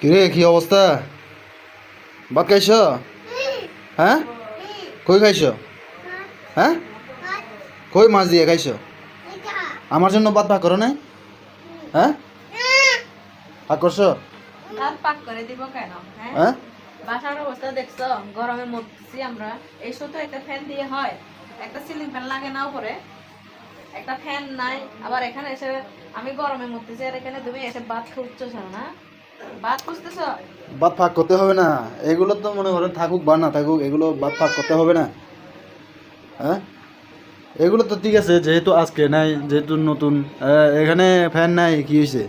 কিরে কি অবস্থা? ভাত খাইছ? হ্যাঁ? কই খাইছ? হ্যাঁ? কই মাছ দিয়ে খাইছ? আমার জন্য ভাত ভাগ করো নাই? হ্যাঁ? ভাগ করছ? ভাত পাক করে দিব কেন? হ্যাঁ? হ্যাঁ? বাসার অবস্থা দেখছ? গরমে মরছি আমরা। এই একটা ফ্যান দিয়ে হয়। একটা সিলিং ফ্যান লাগে না উপরে। একটা ফ্যান নাই। আবার এখানে এসে আমি গরমে মরতেছি আর এখানে তুমি এসে ভাত খুঁজতেছ না? ভাত ভাগ করতে হবে না। এগুলো তো মনে করেন থাকুক বা না থাকুক এগুলো ভাত ভাগ করতে হবে না। হ্যাঁ? এগুলো তো ঠিক আছে যেহেতু আজকে নাই যেহেতু নতুন এখানে ফ্যান নাই কি হয়েছে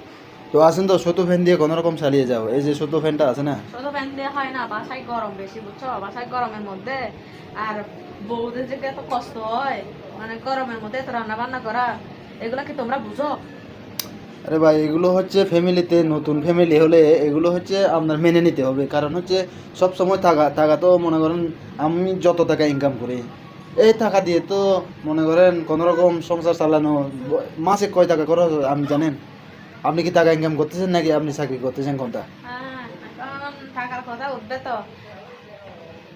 তো আসেন তো ছোটো ফ্যান দিয়ে কোনো রকম চালিয়ে যাও। এই যে ছোটো ফ্যানটা আছে না? শুধু ফ্যান দিয়ে হয় না বাসায় গরম বেশি বুঝছ? বাসায় গরমের মধ্যে আর বউদের যে এত কষ্ট হয় মানে গরমের মধ্যে এত রান্না বান্না করা এগুলা কি তোমরা বুঝো? আরে ভাই, এগুলো হচ্ছে ফ্যামিলিতে নতুন ফ্যামিলি হলে এগুলো হচ্ছে আপনার মেনে নিতে হবে। কারণ হচ্ছে সব সময় টাকা টাকা তো মনে করেন আমি যত টাকা ইনকাম করি, এই টাকা দিয়ে তো মনে করেন কোনো রকম সংসার চালানো, মাসে কয় টাকা হয় আপনি জানেন? আপনি কি টাকা ইনকাম করতেছেন নাকি আপনি চাকরি করতেছেন কোনটা? টাকার কথা উঠবে তো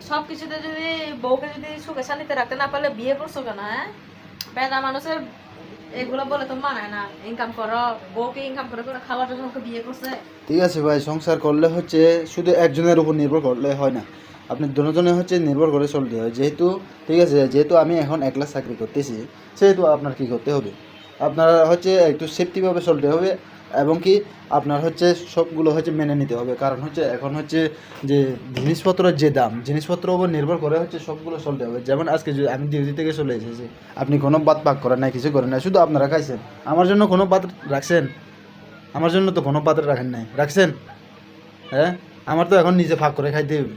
সব কিছুতে যদি বউকে যদি সুখে শান্তিতে রাখতে না পারলে বিয়ে করছ কেন হ্যাঁ? বেদা মানুষের ঠিক আছে ভাই, সংসার করলে হচ্ছে শুধু একজনের উপর নির্ভর করলে হয় না। আপনি দুজনে হচ্ছে নির্ভর করে চলতে হয়। যেহেতু, ঠিক আছে, যেহেতু আমি এখন একলা চাকরি করতেছি, সেহেতু আপনার কি করতে হবে? আপনার হচ্ছে একটু সেফটিভাবে চলতে হবে। এবং কি আপনার হচ্ছে সবগুলো হচ্ছে মেনে নিতে হবে। কারণ হচ্ছে এখন হচ্ছে যে জিনিসপত্রের যে দাম, জিনিসপত্রের উপর নির্ভর করে হচ্ছে সবগুলো চলতে হবে। যেমন আজকে যদি আমি ডিউটি থেকে চলে এসেছি, আপনি কোনো বাদ পাক করেন না কিছু করেন না শুধু আপনারা খাইছেন। আমার জন্য কোনো বাদ রাখছেন? আমার জন্য তো কোনো পাত্র রাখেন নাই। রাখছেন? হ্যাঁ? আমার তো এখন নিজে ফাঁক করে খাইতে হবে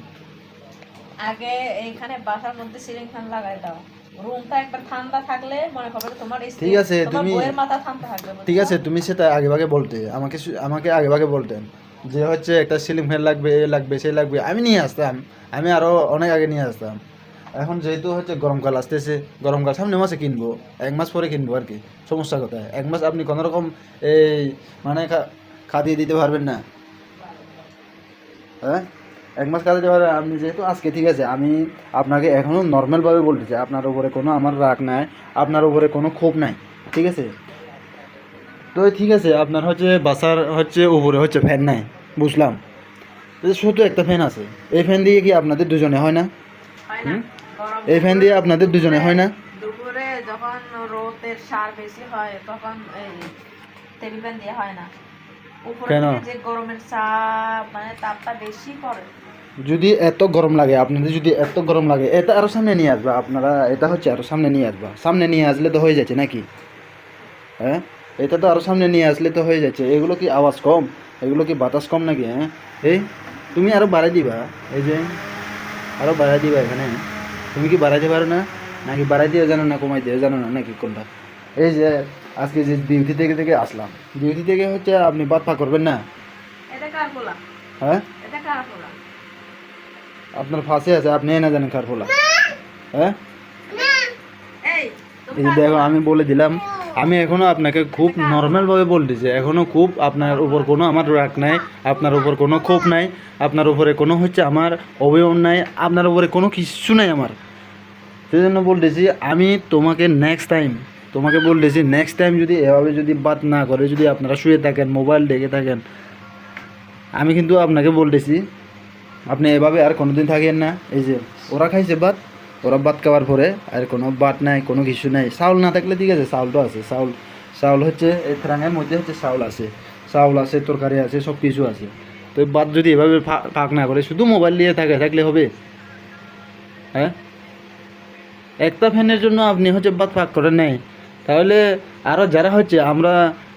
আগে এইখানে বাসার মধ্যে সিলিং ফ্যান লাগাই দাও। রুমটা একবার ঠান্ডা থাকলে মনে করবে তোমার ঠিক আছে, তুমি- মাথা ঠান্ডা থাকবে ঠিক আছে তুমি সেটা আগে ভাগে বলতে আমাকে আমাকে আগে ভাগে বলতেন যে হচ্ছে একটা সিলিং ফ্যান লাগবে এ লাগবে সে লাগবে আমি নিয়ে আসতাম আমি আরও অনেক আগে নিয়ে আসতাম। এখন যেহেতু হচ্ছে গরমকাল আসতেছে গরমকাল সামনে মাসে কিনবো এক মাস পরে কিনবো আর কি সমস্যা কোথায়? এক মাস আপনি কোনো রকম এই মানে খাতিয়ে দিতে পারবেন না। হ্যাঁ? এক মাস কাজে পারবেন আপনি যেহেতু আজকে ঠিক আছে আমি আপনাকে এখনও নর্মালভাবে বলতেছি আপনার উপরে কোনো আমার রাগ নাই আপনার উপরে কোনো ক্ষোভ নাই ঠিক আছে? তো ঠিক আছে আপনার হচ্ছে বাসার হচ্ছে উপরে হচ্ছে ফ্যান নাই বুঝলাম? শুধু একটা ফ্যান আছে এই ফ্যান দিয়ে কি আপনাদের দুজনে হয় না? হুম? এই ফ্যান দিয়ে আপনাদের দুজনে হয় না? দুপুরে যখন রোদের সার বেশি হয় তখন এই টেবিল ফ্যান দিয়ে হয় না। উপরে? যে গরমের চাপ মানে তাপটা বেশি পড়ে। যদি এত গরম লাগে আপনাদের যদি এত গরম লাগে এটা আরও সামনে নিয়ে আসবা আপনারা এটা হচ্ছে আরও সামনে নিয়ে আসবা। সামনে নিয়ে আসলে তো হয়ে যাচ্ছে নাকি? হ্যাঁ? এটা তো আরও সামনে নিয়ে আসলে তো হয়ে যাচ্ছে। এগুলো কি আওয়াজ কম? এগুলো কি বাতাস কম নাকি হ্যাঁ? এই তুমি আরও বাড়াই দিবা। এই যে আরও বাড়াই দিবা এখানে। তুমি কি বাড়াইতে পারো না? নাকি বাড়াই দিয়ে জানো না কমাই দিয়ে জানো না নাকি কোনটা? এই যে আজকে যে ডিউটি থেকে থেকে আসলাম। ডিউটি থেকে হচ্ছে আপনি বাদ পা করবেন না? হ্যাঁ? আপনার ফাঁসে আছে আপনি না জানেন কারফোলা হ্যাঁ? এই দেখো আমি বলে দিলাম আমি এখনও আপনাকে খুব নর্মালভাবে বলতেছি এখনও খুব আপনার উপর কোনো আমার রাগ নাই আপনার উপর কোনো ক্ষোভ নাই আপনার উপরে কোনো হচ্ছে আমার অবয়ব নাই আপনার উপরে কোনো কিছু নাই আমার। সেই জন্য বলতেছি আমি তোমাকে নেক্সট টাইম তোমাকে বলতেছি নেক্সট টাইম যদি এভাবে যদি বাদ না করে যদি আপনারা শুয়ে থাকেন মোবাইল দেখে থাকেন আমি কিন্তু আপনাকে বলতেছি আপনি এভাবে আর কোনোদিন থাকেন না। এই যে, ওরা খাইছে ভাত, ওরা ভাত খাওয়ার পরে আর কোনো ভাত নাই, কোনো কিছু নাই। চাউল না থাকলে ঠিক আছে চাউল তো আছে। চাউল চাউল হচ্ছে, এই ত্রাঙের মধ্যে হচ্ছে চাউল আছে। চাউল আছে, তরকারি আছে সব কিছু আছে। তো ভাত যদি এভাবে ফাঁক না করে, শুধু মোবাইল নিয়ে থাকে, থাকলে হবে? হ্যাঁ? একটা ফ্যানের জন্য আপনি হচ্ছে ভাত ফাঁক করে নেয় তাহলে আরও যারা হচ্ছে, আমরা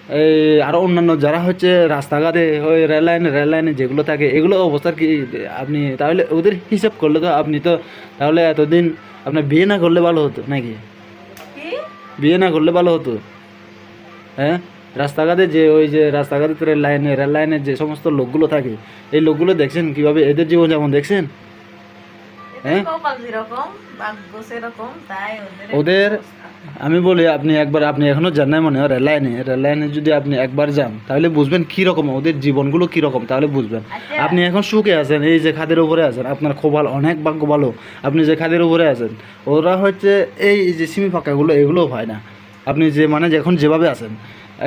এই আরও অন্যান্য যারা হচ্ছে রাস্তাঘাটে ওই রেল লাইনে রেল লাইনে যেগুলো থাকে এগুলো অবস্থার কি আপনি তাহলে ওদের হিসাব করলে তো আপনি তো তাহলে এতদিন আপনার বিয়ে না করলে ভালো হতো নাকি? বিয়ে না করলে ভালো হতো? হ্যাঁ? রাস্তাঘাটে যে ওই যে রাস্তাঘাটে রেল লাইনে রেল লাইনে যে সমস্ত লোকগুলো থাকে এই লোকগুলো দেখছেন কীভাবে? এদের জীবনযাপন দেখছেন? হ্যাঁ? ওদের আমি বলি আপনি একবার আপনি এখনও যান নাই মনে হয় রেল লাইনে। রেল লাইনে যদি আপনি একবার যান তাহলে বুঝবেন কি রকম ওদের জীবনগুলো কি রকম তাহলে বুঝবেন। আচ্ছা। আপনি এখন সুখে আছেন এই যে খাদের উপরে আছেন আপনার খোবাল অনেক ভাগ্য ভালো। আপনি যে খাদের উপরে আছেন ওরা হচ্ছে এই যে সিমি ফাঁকাগুলো এগুলোও হয় না। আপনি যে মানে যে এখন যেভাবে আছেন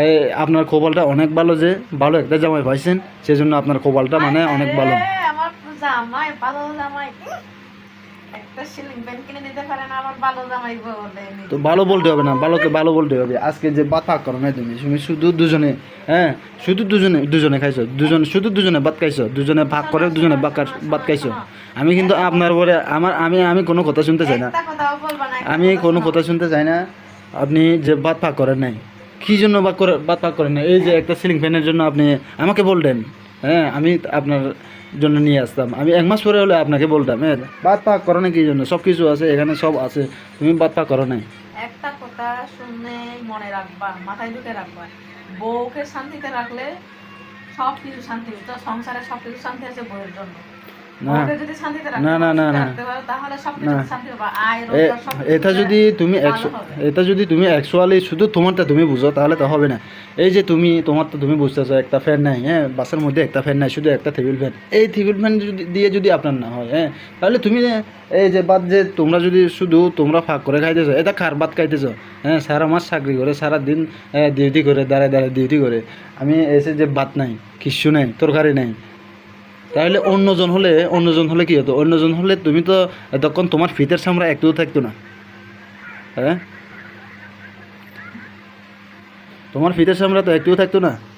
এই আপনার খোবালটা অনেক ভালো যে ভালো একটা জামাই পাইছেন সেজন্য আপনার খোবালটা মানে অনেক ভালো। আমার জামাই ভালো জামাই। তো ভালো বলতে হবে না ভালোকে ভালো বলতে হবে। আজকে যে ভাগ করো না তুমি তুমি শুধু দুজনে হ্যাঁ শুধু দুজনে দুজনে খাইছো দুজন শুধু দুজনে ভাত খাইছো দুজনে ভাগ করে দুজনে ভাত খাইছো আমি কিন্তু আপনার পরে আমার আমি আমি কোনো কথা শুনতে চাই না। আমি কোনো কথা শুনতে চাই না। আপনি যে ভাত ভাগ করেন নাই কী জন্য ভাগ করে ভাত ভাগ করেন না এই যে একটা সিলিং ফ্যানের জন্য আপনি আমাকে বলতেন হ্যাঁ আমি আপনার জন্য নিয়ে আসতাম। আমি এক মাস পরে হলে আপনাকে বলতাম হ্যাঁ বাদ পাক করো না কী জন্য? সব কিছু আছে, এখানে সব আছে। তুমি বাদ পাক করো না একটা কথা শুনে মনে রাখবা, মাথায় ঢুকে রাখবা। বউকে শান্তিতে রাখলে সব কিছু শান্তি সংসারে সব কিছু শান্তি আছে বউয়ের জন্য। না। না, না, না, কিছু কিছু এটা যদি তুমি এটা যদি তুমি অ্যাকচুয়ালি শুধু তোমারটা তুমি বুঝো তাহলে তো হবে না। এই যে তুমি তোমার তো তুমি বুঝতেছো একটা ফ্যান নাই হ্যাঁ? বাসের মধ্যে একটা ফ্যান নাই শুধু একটা টেবিল ফ্যান এই টেবিল ফ্যান যদি দিয়ে যদি আপনার না হয় হ্যাঁ? তাহলে তুমি এই যে বাদ যে তোমরা যদি শুধু তোমরা ফাঁক করে খাইতেছো এটা খার ভাত খাইতেছো? হ্যাঁ সারা মাস চাকরি করে সারা দিন ডিউটি করে দাঁড়ায় দাঁড়ায় ডিউটি করে। আমি এসে যে ভাত নাই কিচ্ছু নাই তরকারি নাই তাহলে অন্যজন হলে অন্যজন হলে কি হতো? অন্যজন হলে তুমি তো তখন তোমার ফিতের সামরা একটুও থাকতো না। হ্যাঁ? তোমার ফিতের সামরা তো একটুও থাকতো না?